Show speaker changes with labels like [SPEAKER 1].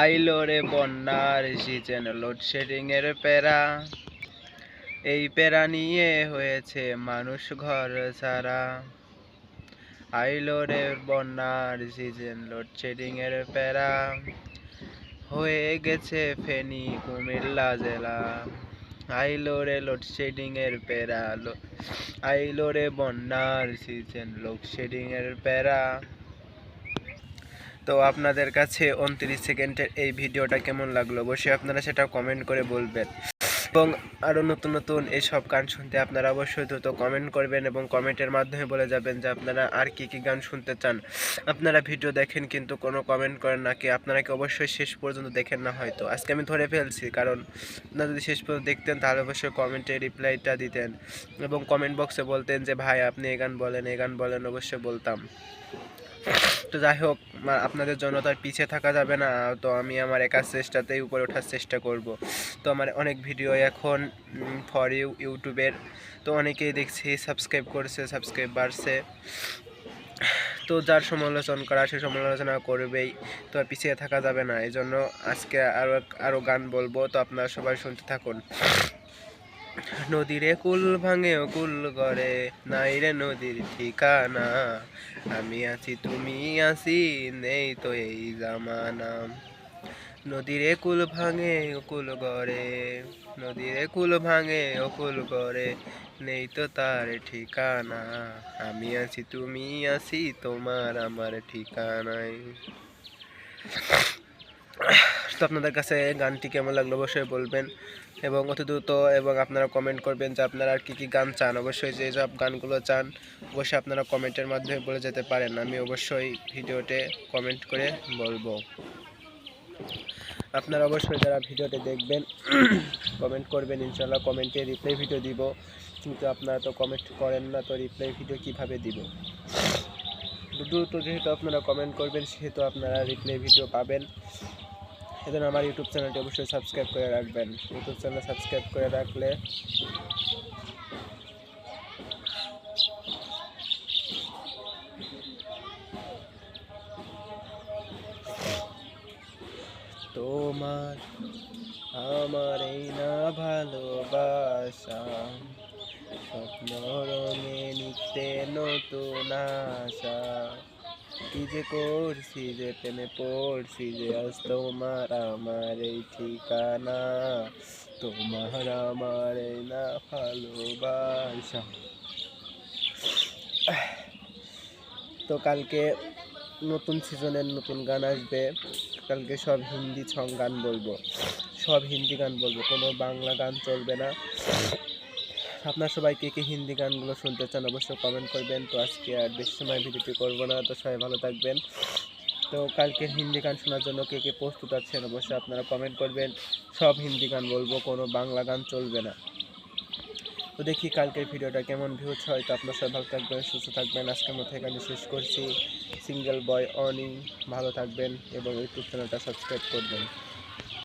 [SPEAKER 1] আইলো রে বন্যার সিজন লোডশেডিং এর প্যারা। এই প্যারা নিয়ে হয়েছে মানুষ ঘর ছাড়া। আইলো রে বন্যার সিজন লোডশেডিং এর প্যারা। হয়ে গেছে ফেনী, কুমিল্লা জেলা। আইলো রে লোডশেডিং এর প্যারা আইলো রে বন্যার সিজন লোডশেডিং এর প্যারা। তো আপনাদের কাছে উনত্রিশ সেকেন্ডের এই ভিডিওটা কেমন লাগল? অবশ্যই আপনারা সেটা কমেন্ট করে বলবেন। এবং আরও নতুন নতুন এইসব গান শুনতে আপনারা অবশ্যই দ্রুত কমেন্ট করবেন এবং কমেন্টের মাধ্যমে বলে যাবেন যে আপনারা আর কি কি গান শুনতে চান। আপনারা ভিডিও দেখেন কিন্তু কোনো কমেন্ট করেন না কি আপনারা কি অবশ্যই শেষ পর্যন্ত দেখেন না হয়তো? আজকে আমি ধরে ফেলছি, কারণ আপনারা যদি শেষ পর্যন্ত দেখতেন তাহলে অবশ্যই কমেন্টে রিপ্লাইটা দিতেন এবং কমেন্ট বক্সে বলতেন যে, ভাই, আপনি এই গান বলেন, এ গান বলেন, অবশ্যই বলতাম। তো যাই হোক আপনাদের জন্য তো আর পিছিয়ে থাকা যাবে না, তো আমি আমার একার চেষ্টাতেই উপরে ওঠার চেষ্টা করব। তো আমার অনেক ভিডিও এখন ফর ইউ ইউটিউবের তো অনেকেই দেখছি সাবস্ক্রাইব করছে সাবস্ক্রাইব বাড়ছে। তো যার সমালোচনা করা, সে সমালোচনা করবেই, তো আর পিছিয়ে থাকা যাবে না। এই জন্য আজকে আরও আরও গান বলব, তো আপনারা সবাই শুনতে থাকুন। নদীরে কুল ভাঙে কুল গড়ে, নাই রে নদীর ঠিকানা। আমি আছি, তুমি আছি, নেই তো এই জামানা। নদীরে কুল ভাঙে কুল গড়ে, নদীরে কুল ভাঙে কুল গড়ে, নেই তো তার ঠিকানা। আমি আছি, তুমি আছি, তোমার আমার ঠিকানায়। তো আপনাদের কাছে গানটি কেমন লাগল অবশ্যই বলবেন এবং অতি দ্রুত এবং আপনারা কমেন্ট করবেন যে আপনারা আর কী কী গান চান। অবশ্যই যে সব গানগুলো চান, অবশ্যই আপনারা কমেন্টের মাধ্যমে বলে যেতে পারেন। আমি অবশ্যই ভিডিওতে কমেন্ট করে বলব। আপনারা অবশ্যই যারা ভিডিওটি দেখবেন কমেন্ট করবেন ইনশাল্লাহ কমেন্টে রিপ্লাই ভিডিও দিব। কিন্তু আপনারা তো কমেন্ট করেন না, তো রিপ্লাই ভিডিও কীভাবে দিব? দ্রুত যেহেতু আপনারা কমেন্ট করবেন, সেহেতু আপনারা রিপ্লাই ভিডিও পাবেন। সেজন্য আমার ইউটিউব চ্যানেলটি অবশ্যই সাবস্ক্রাইব করে রাখবেন। ইউটিউব চ্যানেল সাবস্ক্রাইব করে রাখলে তোমার আমার এই না ভালোবাসা স্বপ্ন রঙে নিতে নতুন আশা। কি যে করছি যে প্রেমে পড়ছি যে আজ তোমার আমার এই ঠিকানা তোমার আমার এই না ভালোবাসা তো কালকে নতুন সিজনের নতুন গান আসবে। কালকে সব হিন্দি সং গান বলব। সব হিন্দি গান বলব। কোনো বাংলা গান চলবে না। আপনার সবাই কে কে হিন্দি গানগুলো শুনতে চান অবশ্যই কমেন্ট করবেন। তো আজকে আর বেশি সময় ভিডিওটি করব না, তো সবাই ভালো থাকবেন। তো কালকে হিন্দি গান শোনার জন্য কে কে প্রস্তুত আছেন অবশ্যই আপনারা কমেন্ট করবেন। সব হিন্দি গান বলব, কোনো বাংলা গান চলবে না। তো দেখি কালকের ভিডিওটা কেমন ভিউজ হয়, তো আপনার সবাই ভালো থাকবেন, সুস্থ থাকবেন। আজকের মতো এখানে শেষ করছি। সিঙ্গেল বয় অনি ভালো থাকবেন এবং ইউটিউব চ্যানেলটা সাবস্ক্রাইব করবেন।